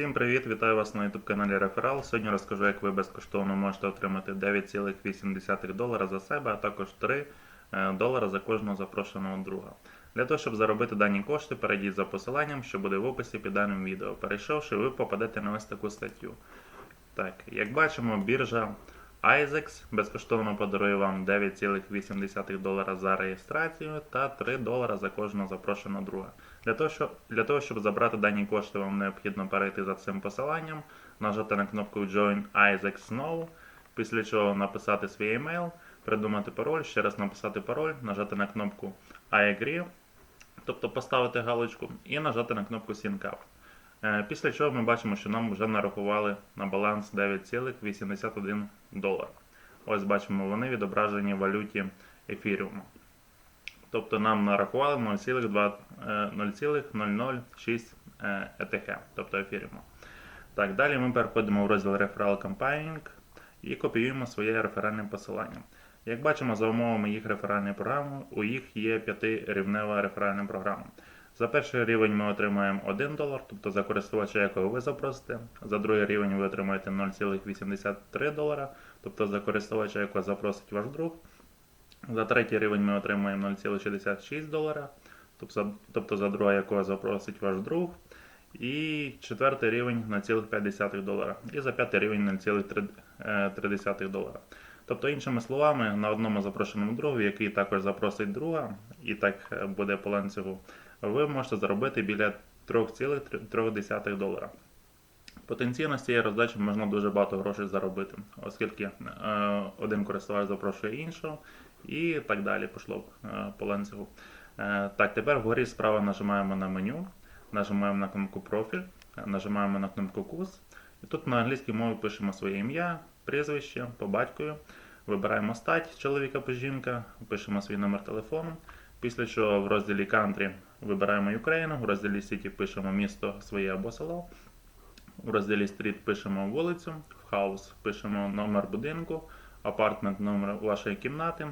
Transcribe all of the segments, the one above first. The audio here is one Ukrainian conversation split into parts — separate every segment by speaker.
Speaker 1: Всім привіт! Вітаю вас на YouTube каналі Реферал. Сьогодні розкажу, як ви безкоштовно можете отримати 9,8 долара за себе, а також 3 е, долара за кожного запрошеного друга. Для того, щоб заробити дані кошти, перейдіть за посиланням, що буде в описі під даним відео. Перейшовши, ви попадете на ось таку статтю. Так, як бачимо, біржа IZEX безкоштовно подарує вам 9,8 долара за реєстрацію та 3 долара за кожного запрошеного друга. Для того, щоб, для того, щоб забрати дані кошти, вам необхідно перейти за цим посиланням, нажати на кнопку Join IZEX Now, після чого написати свій емейл, придумати пароль, ще раз написати пароль, нажати на кнопку I agree, тобто поставити галочку, і нажати на кнопку Sync Up. Е, Після чого ми бачимо, що нам вже нарахували на баланс 9,81 долар. Ось бачимо, вони відображені в валюті ефіріуму. Тобто нам нарахували 0,2 е, 0,006 е, ETH, тобто ефіріуму. Так, далі ми переходимо в розділ Referral Campaigning і копіюємо своє реферальне посилання. Як бачимо, за умовами їх реферальної програми, у їх є 5-рівнева реферальна програма. За перший рівень ми отримаємо 1 долар, тобто за користувача, якого ви запросите. За другий рівень ви отримаєте 0,83 долара, тобто за користувача, якого запросить ваш друг. За третій рівень ми отримаємо 0,66 долара, тобто, тобто за друга, якого запросить ваш друг. І четвертий рівень 0,5 долара. І за п'ятий рівень 0,3 долара. Тобто, іншими словами, на одному запрошеному другу, який також запросить друга, і так е, буде по ланцюгу, ви можете заробити біля 3,3 долара. Потенційно з цієї роздачі можна дуже багато грошей заробити, оскільки е, один користувач запрошує іншого, і так далі пішло е, по ланцюгу. Е, так, тепер вгорі справа нажимаємо на меню, нажимаємо на кнопку профіль, е, нажимаємо на кнопку курс. І тут на англійській мові пишемо своє ім'я, прізвище по батькові, вибираємо стать чоловіка або жінка, пишемо свій номер телефону. Після чого в розділі Country вибираємо Україну, в розділі City пишемо місто своє або село. У розділі Street пишемо вулицю, в House пишемо номер будинку, апартмент номер вашої кімнати.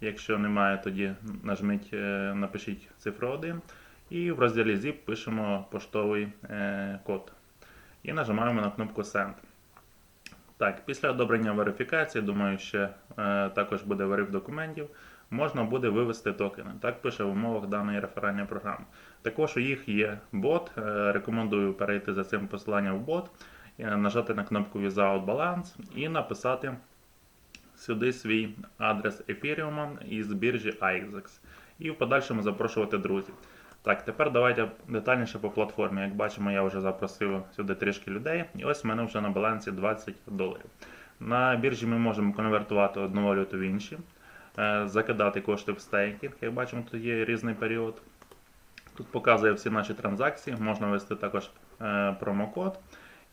Speaker 1: Якщо немає, тоді нажміть, е, напишіть цифру 1. І в розділі Zip пишемо поштовий е, код. І нажимаємо на кнопку Send. Так, після одобрення верифікації, думаю, ще е, також буде вериф документів, можна буде вивести токени. Так пише в умовах даної реферальної програми. Також у їх є бот. е, Рекомендую перейти за цим посиланням в бот, е, нажати на кнопку Without Balance і написати сюди свій адрес Ethereum із біржі IXEX. І в подальшому запрошувати друзів. Так, тепер давайте детальніше по платформі. Як бачимо, я вже запросив сюди трішки людей, і ось в мене вже на балансі 20 доларів. На біржі ми можемо конвертувати одну валюту в інші, е, закидати кошти в стейкінг. Як бачимо, тут є різний період. Тут показує всі наші транзакції, можна ввести також е, промокод.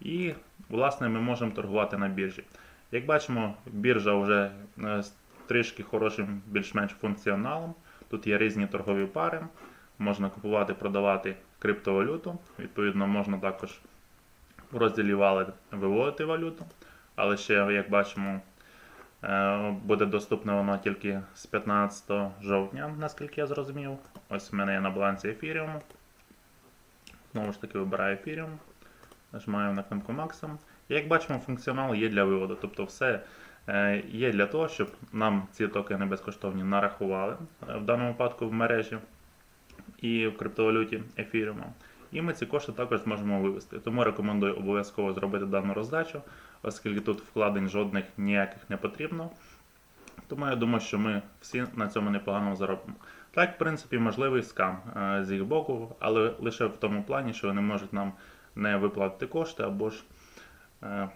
Speaker 1: І, власне, ми можемо торгувати на біржі. Як бачимо, біржа вже е, з трішки хорошим більш-менш функціоналом. Тут є різні торгові пари, можна купувати, продавати криптовалюту. Відповідно, можна також в розділі Wallet виводити валюту. Але ще, як бачимо, е, буде доступне воно тільки з 15 жовтня, наскільки я зрозумів. Ось в мене є на балансі ефіріуму. Знову ж таки, вибираю ефіріум. Нажимаю на кнопку Maximum. І як бачимо, функціонал є для виводу. Тобто все е, є для того, щоб нам ці токени безкоштовні нарахували, е, в даному випадку в мережі і в криптовалюті ефіріуму. І ми ці кошти також зможемо вивести. Тому рекомендую обов'язково зробити дану роздачу, оскільки тут вкладень жодних ніяких не потрібно. Тому я думаю, що ми всі на цьому непогано заробимо. Так, в принципі, можливий скам е, з їх боку, але лише в тому плані, що вони можуть нам не виплатити кошти або ж е,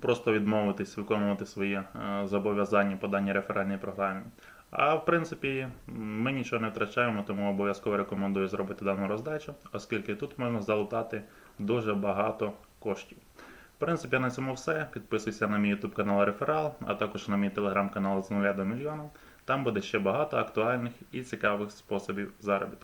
Speaker 1: просто відмовитись виконувати свої е, зобов'язання по даній реферальній програмі. А в принципі, ми нічого не втрачаємо, тому обов'язково рекомендую зробити дану роздачу, оскільки тут можна залутати дуже багато коштів. В принципі, на цьому все. Підписуйся на мій YouTube канал Реферал, а також на мій телеграм-канал з 0 до мільйона. Там буде ще багато актуальних і цікавих способів заробітку.